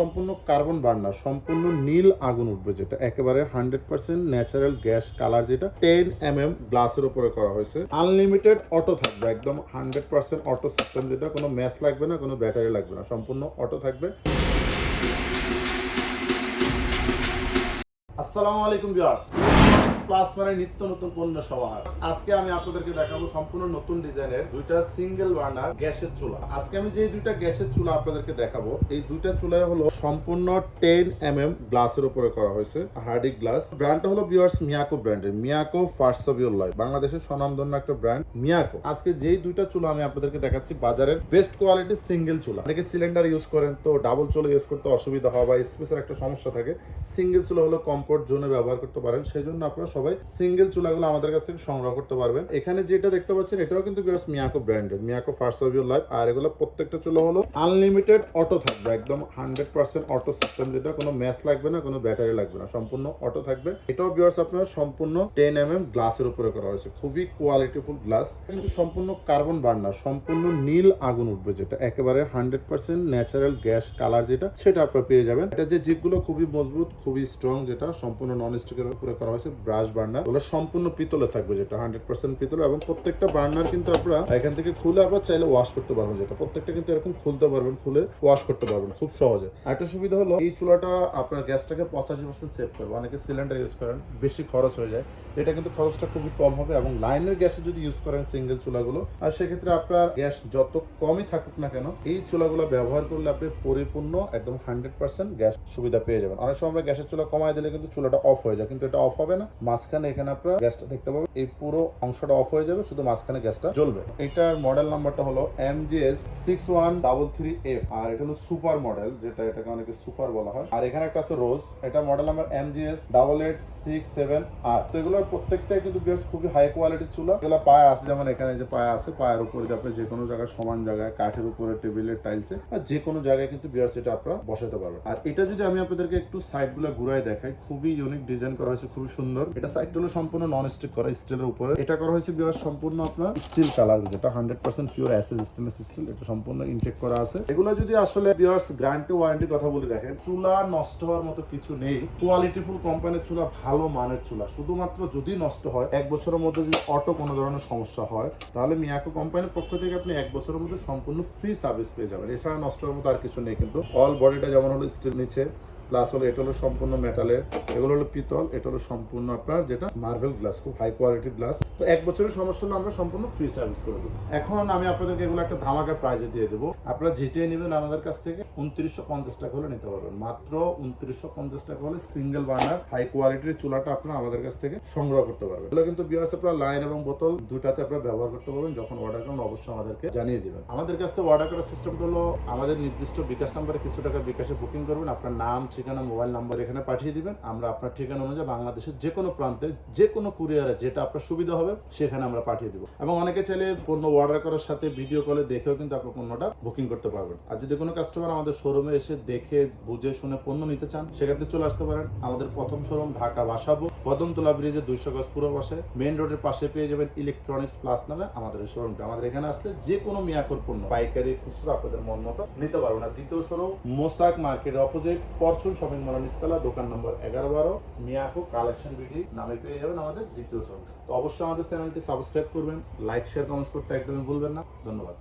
সম্পূর্ণ carbon burner সম্পূর্ণ নীল আগুন উঠবে যেটা। একেবারে hundred percent natural gas colour যেটা টেন এম এম গ্লাসের উপরে করা হয়েছে। আনলিমিটেড অটো থাকবে, একদম হান্ড্রেড পার্সেন্ট অটো সিস্টেম যেটা, কোনো ম্যাচ লাগবে না, কোনো ব্যাটারি লাগবে না, সম্পূর্ণ অটো থাকবে। আসসালামু আলাইকুম ভিউয়ার্স। প্লাস মানে নিত্য নতুন পণ্য সমাহার আজকে আমি আপনাদেরকে দেখাবো সম্পূর্ণ নতুন ডিজাইনের দুইটা সিঙ্গেল বার্নার গ্যাসের চুলা। আজকে আমি যে দুইটা গ্যাসের চুলা আপনাদেরকে দেখাবো, এই দুইটা চুলা হলো সম্পূর্ণ টেন এম এম গ্লাসের উপরে করা হয়েছে হার্ডি গ্লাস ব্র্যান্ডটা হলো ভিউয়ার্স মিয়াকো ব্র্যান্ডের মিয়াকো ফার্সবিউল্লাহ বাংলাদেশের স্বনামধন্য একটা ব্র্যান্ড মিয়াকো আজকে যেই দুইটা চুলা আমি আপনাদেরকে দেখাচ্ছি, বাজারের বেস্ট কোয়ালিটি সিঙ্গেল চুলা। অনেকে সিলিন্ডার ইউজ করেন, তো ডাবল চুলা ইউজ করতে অসুবিধা হয় বা স্পেসের একটা সমস্যা থাকে। সিঙ্গেল চুলা হলো কমফোর্ট জোনে ব্যবহার করতে পারেন সেই জন্য আপনারা সবাই সিঙ্গেল চুলাগুলো আমাদের কাছ থেকে সংগ্রহ করতে পারবেন। এখানে যেটা দেখতে পাচ্ছেন, এটাও কিন্তু মিয়াকো ব্র্যান্ডের, Miyako first of your life. আর এগুলো প্রত্যেকটা চুলা হলো আনলিমিটেড অটো থাকবে, একদম হান্ড্রেড পার্সেন্ট অটো সিস্টেম যেটা, কোনো ম্যাচ লাগবে না, কোনো ব্যাটারি লাগবে না, সম্পূর্ণ অটো থাকবে। এটাও বিয়ার্স আপনার সম্পূর্ণ টেন এম এম গ্লাসের উপরে করা হয়েছে, খুবই কোয়ালিটিফুল গ্লাস কিন্তু সম্পূর্ণ কার্বন বার্নার সম্পূর্ণ নীল আগুন উঠবে যেটা, একেবারে hundred percent natural gas colour যেটা, সেটা আপনারা পেয়ে যাবেন। এটা যে জিপগুলো খুবই মজবুত, খুবই স্ট্রং যেটা, সম্পূর্ণ নন স্টিকের উপরে করা হয়েছে ব্রাশ বার্নার ওগুলো সম্পূর্ণ পিতলে থাকবে যেটা হান্ড্রেড পার্সেন্ট পিতল এবং প্রত্যেকটা বার্নার কিন্তু আপনারা এখান থেকে খুলে আবার চাইলে ওয়াশ করতে পারবেন যেটা। প্রত্যেকটা কিন্তু এরকম খুলতে পারবেন, খুলে ওয়াশ করতে পারবেন খুব সহজে। একটা সুবিধা হলো, এই চুলাটা আপনার গ্যাসটাকে পঁচাশি পার্সেন্ট সেভ করবে অনেকে সিলিন্ডার ইউজ করেন, বেশি খরচ হয়ে যায়। এটা কিন্তু খরচটা খুবই কম হবে এবং লাইনের গ্যাসে যদি ইউজ করেন সিঙ্গেল চুলাগুলো, আর সেক্ষেত্রে আপনার গ্যাস যত কমই থাকুক না কেন, এই চুলাগুলো ব্যবহার করলে আপনি পরিপূর্ণ একদম হান্ড্রেড পার্সেন্ট গ্যাস সুবিধা পেয়ে যাবেন। অনেক সময় আমরা গ্যাসের চুলা কমায় দিলে কিন্তু চুলাটা অফ হয়ে যায়, কিন্তু এটা অফ হবে না। মাঝখানে এখানে আপনার গ্যাসটা দেখতে পাবেন। এই পুরো অংশটা অফ হয়ে যাবে, শুধু মাঝখানে গ্যাসটা জ্বলবে। এটার মডেল নাম্বারটা হলো M G S six one double three F আর এটা হলো সুপার মডেল যেটা এটাকে অনেকে সুপার বলা হয়। আর এখানে একটা আছে রোজ এটা model number M G S double eight six seven আর তো এগুলোর প্রত্যেকটাই কিন্তু বেশ খুবই হাই কোয়ালিটির চুলা। এগুলো পায়ে আছে যেমন এখানে যে পায়ে আছে পায়ের উপরে আপনি যে কোনো জায়গায়, সমান জায়গায়, কাঠের উপরে, টেবিলের টাইলসে আর যে কোনো জায়গায় কিন্তু বিয়ার সেটা আপনারা বসাতে পারবেন। আর এটা যদি আমি আপনাদেরকে একটু সাইডগুলো ঘুরাই দেখাই, খুবই ইউনিক ডিজাইন করা হয়েছে, খুবই সুন্দর। এটা সাইড হলো সম্পূর্ণ নন স্টিক করা স্টিলের উপরে। এটা করা হয়েছে বিয়ার সম্পূর্ণ আপনার স্টিল কালার যেটা হান্ড্রেড পার্সেন্ট পিওর অ্যাসেস স্টেনলেস স্টিল এটা সম্পূর্ণ ইনটেক করা আছে। এগুলো যদি আসলে বিয়ার্স গ্যারান্টি ওয়ারেন্টি কথা বলে দেখেন, চুলা নষ্ট হওয়ার মতো কিছু নেই। কোয়ালিটিফুল কোম্পানির চুলা, ভালো মানের চুলা। শুধুমাত্র যদি নষ্ট হয়, এক বছরের মধ্যে যদি অটো কোনো ধরনের সমস্যা হয়, তাহলে মিয়াকো কোম্পানির পক্ষ থেকে আপনি এক বছরের মধ্যে সম্পূর্ণ ফ্রি সার্ভিস পেয়ে যাবেন। এছাড়া নষ্ট হওয়ার মতো আর কিছু নেই, কিন্তু অল বডিটা যেমন হলো স্টিল নিচে প্লাস হলো এটা হলো সম্পূর্ণ মেটালের এগুলো হলো পিতল, এটা হলো সম্পূর্ণ আপনার যেটা মার্বেল গ্লাস খুব হাই কোয়ালিটির গ্লাস তো এক বছরের সমস্যা হলে আমরা সম্পূর্ণ ফ্রি সার্ভিস করে দেবো। এখন আমি আপনাদেরকে এগুলো একটা ধামাকা প্রাইজে দিয়ে দেবো। আপনারা যেটাই নেবেন আমাদের কাছ থেকে, উনত্রিশশো পঞ্চাশ টাকা হলে নিতে পারবেন। মাত্র উনত্রিশশো পঞ্চাশ টাকা হলে সিঙ্গেল বার্নার হাই কোয়ালিটির চুলাটা আপনারা আমাদের কাছ থেকে সংগ্রহ করতে পারবেন। এগুলো কিন্তু বিয়ার্স আপনারা লাইন এবং বোতল দুটাতে আপনারা ব্যবহার করতে পারবেন, যখন অর্ডার করুন অবশ্যই আমাদেরকে জানিয়ে দেবেন। আমাদের কাছ অর্ডার করার সিস্টেমটা হলো আমাদের নির্দিষ্ট বিকাশ নাম্বারে কিছু টাকা বিকাশে বুকিং করবেন। আপনার নাম ঠিকানা, মোবাইল নাম্বার এখানে পাঠিয়ে দিবেন। আমরা আপনার ঠিকানা অনুযায়ী বাংলাদেশের যে কোনো প্রান্তে যে কোনো কুরিয়ারে যেটা আপনার সুবিধা হবে, সেখানে আমরা পাঠিয়ে দিব। এবং অনেকে চাইলে পণ্য অর্ডার করার সাথে ভিডিও কলে দেখেও কিন্তু আপনার পণ্যটা বুকিং করতে পারবেন। আর যদি কোনো কাস্টমার আমাদের শোরুমে এসে দেখে, বুঝে, শুনে পণ্য নিতে চান, সেক্ষেত্রে চলে আসতে পারেন। আমাদের প্রথম শোরুম ঢাকা বাসাবো কদমতলা ব্রিজের দুইশো গজ পুরো পাশে মেইন রোডের পাশে পেয়ে যাবেন ইলেকট্রনিক্স প্লাস নামে আমাদের শোরুমটা আমাদের এখানে আসলে যে কোনো মিয়াকর পণ্য, পাইকারি খুচরো আপনাদের মন মতো নিতে পারবেন। আর দ্বিতীয় শোরুম মোসাক মার্কেটের অপোজিট ফরচুন শপিং মল নিস্তালা, দোকান নম্বর এগারো বারো মিয়াকো কালেকশন বিডি নামে পেয়ে যাবেন আমাদের দ্বিতীয় শোরুম তো অবশ্যই আমাদের চ্যানেলটি সাবস্ক্রাইব করবেন লাইক শেয়ার কমেন্টস করতে একদমই ভুলবেন না। ধন্যবাদ।